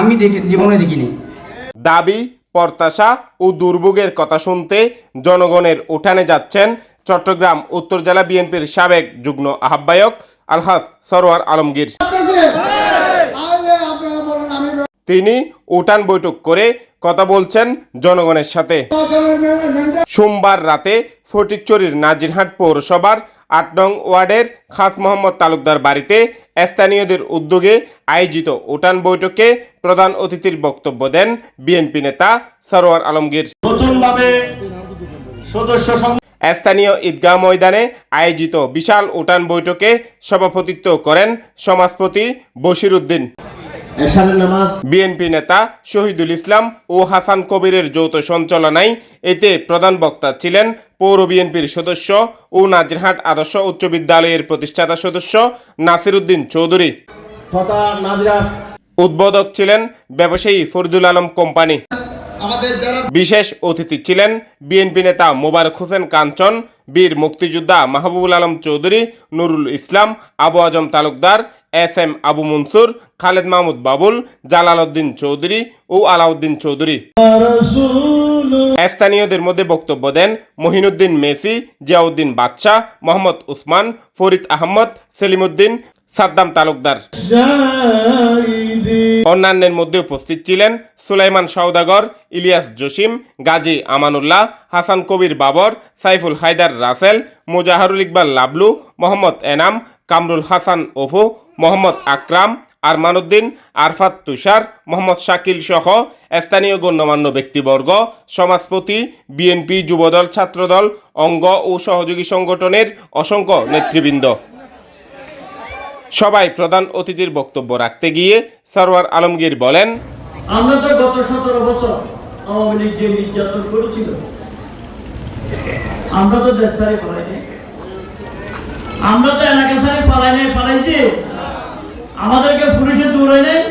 আমি দেখি জীবনে দেখিনি। দাবি, প্রত্যাশা ও দুর্ভোগের কথা শুনতে জনগণের উঠানে যাচ্ছেন চট্টগ্রাম উত্তর জেলা বিএনপির সাবেক যুগ্ম আহ্বায়ক আলহাস সরোয়ার আলমগীর। তিনি উঠান বৈঠক করে কথা বলছেন জনগণের সাথে। সোমবার রাতে ফটিকচুরির নাজিরহাট পৌরসভার আট নং ওয়ার্ডের খাস মোহাম্মদ তালুকদার বাড়িতে স্থানীয়দের উদ্যোগে আয়োজিত উঠান বৈঠকে প্রধান অতিথির বক্তব্য দেন বিএনপি নেতা সরোয়ার আলমগীর। নতুনভাবে সদস্য স্থানীয় ঈদগাহ ময়দানে আয়োজিত বিশাল উঠান বৈঠকে সভাপতিত্ব করেন সমাজপতি বশির উদ্দিন। বিএনপি নেতা শহীদুল ইসলাম ও হাসান কবিরের যৌথ সঞ্চালনায় এতে প্রধান বক্তা ছিলেন পৌর বিএনপির সদস্য ও নাজিরহাট আদর্শ উচ্চ বিদ্যালয়ের প্রতিষ্ঠাতা সদস্য নাসিরুদ্দিন চৌধুরী। উদ্বোধক ছিলেন ব্যবসায়ী ফরদুল আলম কোম্পানি। বিশেষ অতিথি ছিলেন বিএনপি নেতা মোবারক হোসেন কাঞ্চন বীর মুক্তিযোদ্ধা মাহবুবুল আলম চৌধুরী নুরুল ইসলাম আবু আজম তালুকদার এস এম আবু মনসুর, খালেদ মাহমুদ বাবুল জালাল উদ্দিন চৌধুরী ও আলাউদ্দিন চৌধুরী। স্থানীয়দের মধ্যে বক্তব্য দেন মহিনুদ্দিন মেসি, জিয়াউদ্দিন বাদশাহ মোহাম্মদ উসমান, ফরিদ আহমদ সেলিমুদ্দিন সাদ্দাম তালুকদার। অন্যান্যের মধ্যে উপস্থিত ছিলেন সুলাইমান সওদাগর, ইলিয়াস জসিম, গাজী আমানুল্লাহ, হাসান কবির বাবর, সাইফুল হায়দার রাসেল, মোজাহারুল ইকবাল লাবলু, মোহাম্মদ এনাম, কামরুল হাসান ওফু মোহাম্মদ আকরাম, আরমানুদ্দিন, আরফাত তুষার, মোহাম্মদ শাকিল সহ স্থানীয় গণ্যমান্য ব্যক্তিবর্গ, সমাজপতি, বিএনপি যুবদল, ছাত্রদল, অঙ্গ ও সহযোগী সংগঠনের অসংখ্য নেতৃবৃন্দ। সবাই প্রধান অতিথির বক্তব্য রাখতে গিয়ে সরওয়ার আলমগীর বলেন, আমরা তো গত সতেরো বছর আওয়ামী লীগ যে নির্যাতন করেছিল, আমরা তো দেশ সারি পালাইনি। আমরা তো এলাকা সারি পালাই নাই পালাইছি। আমাদেরকে পুলিশে দৌড়ে নেই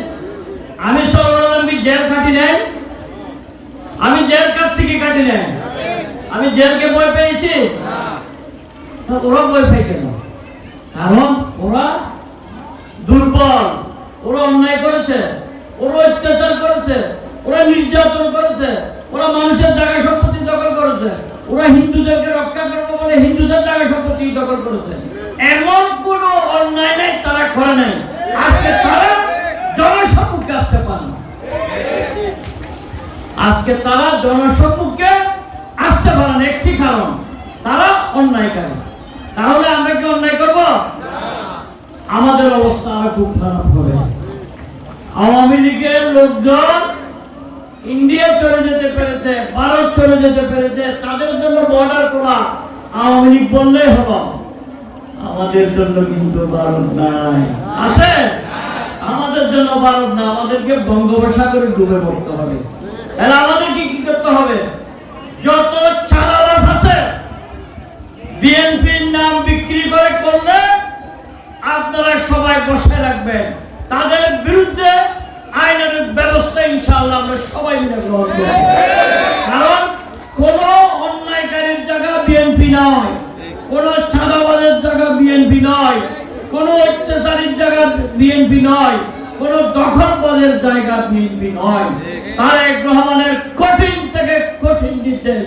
আমি সরকার জেল কাটি নাই আমি জেল কাট থেকে কাটি নাই আমি জেলকে ভয় পেয়েছি। ওরা ভয় পাই কেন? কারণ ওরা দুর্বল, ওরা অন্যায় করেছে, ওরা অত্যাচার করেছে, ওরা নির্যাতন করেছে, ওরা মানুষের জায়গা সম্পত্তি দখল করেছে, ওরা হিন্দুদেরকে রক্ষা করবে বলে হিন্দুদের জায়গা সম্পত্তি দখল করেছে। এমন কোন অন্যায় নেই, তারা করে নাই আজকে তারা জনসম্মুখে আসতে পারে না আজকে তারা জনসম্মুখে আসতে পারে না, একটি কারণ। তারা অন্যায়কারী তাহলে আমরা কি অন্যায় করব? আমাদের অবস্থা আরও খুব খারাপ হবে। আওয়ামী লীগের লোকজন ইন্ডিয়া চলে যেতে পেরেছে, ভারত চলে যেতে পেরেছে। তাদের জন্য বর্ডার করা আওয়ামী লীগ বললেই হলো। আমাদের জন্য কিন্তু ভারত নাই। আছে? আমাদের জন্য ভারত না। আমাদেরকে বঙ্গোপসাগরে ডুবে পড়তে হবে। তাহলে আমাদেরকে কি করতে হবে? যত চাঁদাবাস আছে, বিএনপির নাম বিক্রি করে করলে আপনারা সবাই বসে রাখবেন। তাদের বিরুদ্ধে আইনের ব্যবস্থা ইনশাআল্লাহ আমরা সবাই মিলে গ্রহণ করব। কারণ কোন অন্যায়কারীর জায়গা বিএনপি নয়, কোন চাঁদাবাজের জায়গা বিএনপি নয়, কোন অত্যাচারীর জায়গা বিএনপি নয়। কোন দখলবাজের জায়গা বিএনপি নয়। তারেক রহমানের কঠিন থেকে কঠিন নির্দেশ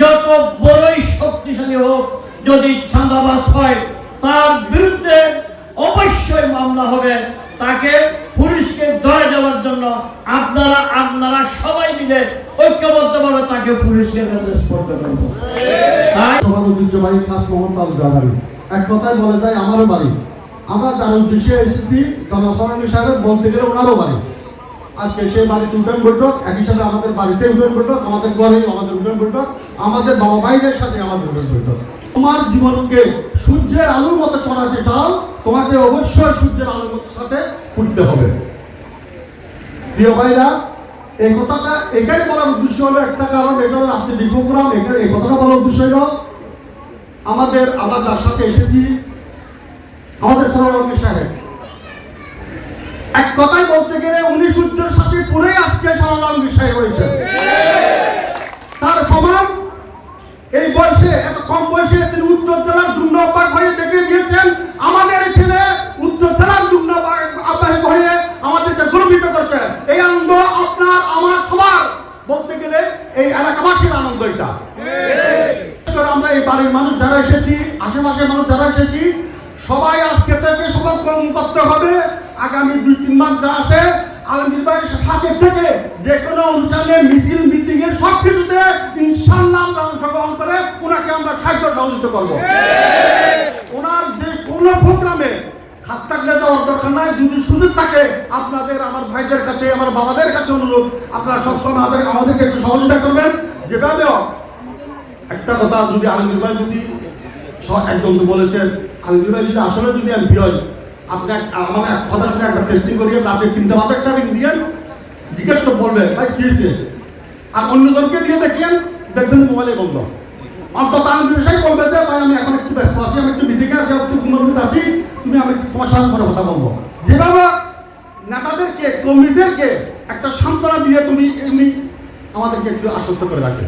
যত বড়ই শক্তিশালী হোক, যদি চাঁদাবাজ হয়, তার বিরুদ্ধে অবশ্যই মামলা হবে। তাকে পুলিশকে ধরে দেওয়ার জন্য আপনারা আপনারা সবাই মিলে ঐক্যবদ্ধভাবে তাকে পুলিশের কাছে স্পর্শ করব সবার ঐতিহ্যবাহী খাস মোহাম্মদ এক কথায় বলে যায় আমারও বাড়ি। আমরা যার উদ্দেশ্যে এসেছি জনসাধারণ হিসাবে বলতে গেলে ওনারও বাড়ি। আজকে সেই বাড়িতে উঠোন বৈঠক একই সাথে আমাদের বাড়িতে উঠোন বৈঠক আমাদের ঘরেই আমাদের উঠোন বৈঠক আমাদের বাবা ভাইদের সাথে আমাদের উঠোন বৈঠক তোমার জীবনকে সূর্যের আলোর মতো ছড়াতে চাও, তোমাকে অবশ্যই সূর্যের আলোর সাথে উঠতে হবে। প্রিয় ভাইরা, এই কথাটা এখানে বলার উদ্দেশ্য হলো একটা কারণ, এটা হলো রাজনৈতিক প্রোগ্রাম এখানে এই কথাটা বলার উদ্দেশ্য হলো, আমাদের আমরা যার সাথে এসেছি আমাদের সোনারকি সাহেব। এক কথাই বলতে গেলে উনি সূর্যের সাথে পুরে আজকে সোনারকি সাহেব হয়েছে। তার প্রমাণ, এই বয়সে, এত কম বয়সে তিনি উত্তর জেলার দুর্নপাক হয়ে দেখে গিয়েছেন। আমাদের ছেলে উত্তর জেলার দুর্নপাক হয়ে আমাদেরকে গর্বিত করছে। এই আনন্দ আপনার, আমার, সবার। বলতে গেলে এই এলাকাবাসীর আনন্দ এটা। আমরা এই বাড়ির মানুষ যারা এসেছি, আশেপাশের মানুষ যারা এসেছি সবাই আজকে থেকে সচেতন করতে হবে। আগামী দুই, তিন মাস যা আছে, আলমগীর ভাই সাথে থেকে যে কোনো অনুষ্ঠানে, মিছিল মিটিং এ সব কিছুতে ইনশাল্লাহ আমরা অংশগ্রহণ করে ওনাকে আমরা সাহায্য সহযোগিতা করব। ওনার যে কোনো প্রোগ্রামে হাসপাতালে যাওয়ার দরকার নাই, যদি সুযোগ থাকে, আপনাদের, আমার ভাইদের কাছে, আমার বাবাদের কাছে অনুরোধ, আপনারা সবসময় আমাদের, আমাদেরকে একটু সহযোগিতা করবেন। যেভাবে একটা কথা যদি আলমগীর ভাই যদি একজন বলেছেন ভাই যদি আসলে যদি এমপি হয় আপনি এক- আমার এক কথা শুনে একটা টেস্টিং করিয়ে আপনি তিনটা মাথা একটা রিং দিয়ে জিজ্ঞেস করে বলবে, ভাই, কি হয়েছে? আর অন্যজনকে দিয়ে দেখেন দেখবেন মোবাইলে বন্ধ। অন্তত আলমগীর ভাই বলবে যে, ভাই, আমি এখন একটু ব্যস্ত আছি, আমি একটু মিটিংয়ে আছি একটু কুমন্ত্রিত আছি, তুমি আমি তোমার সঙ্গে পরে কথা বলব। যেভাবে নেতাদেরকে, কর্মীদেরকে একটা সান্ত্বনা দিয়ে তুমি এমনি আমাদেরকে একটু আশ্বস্ত করে রাখবে।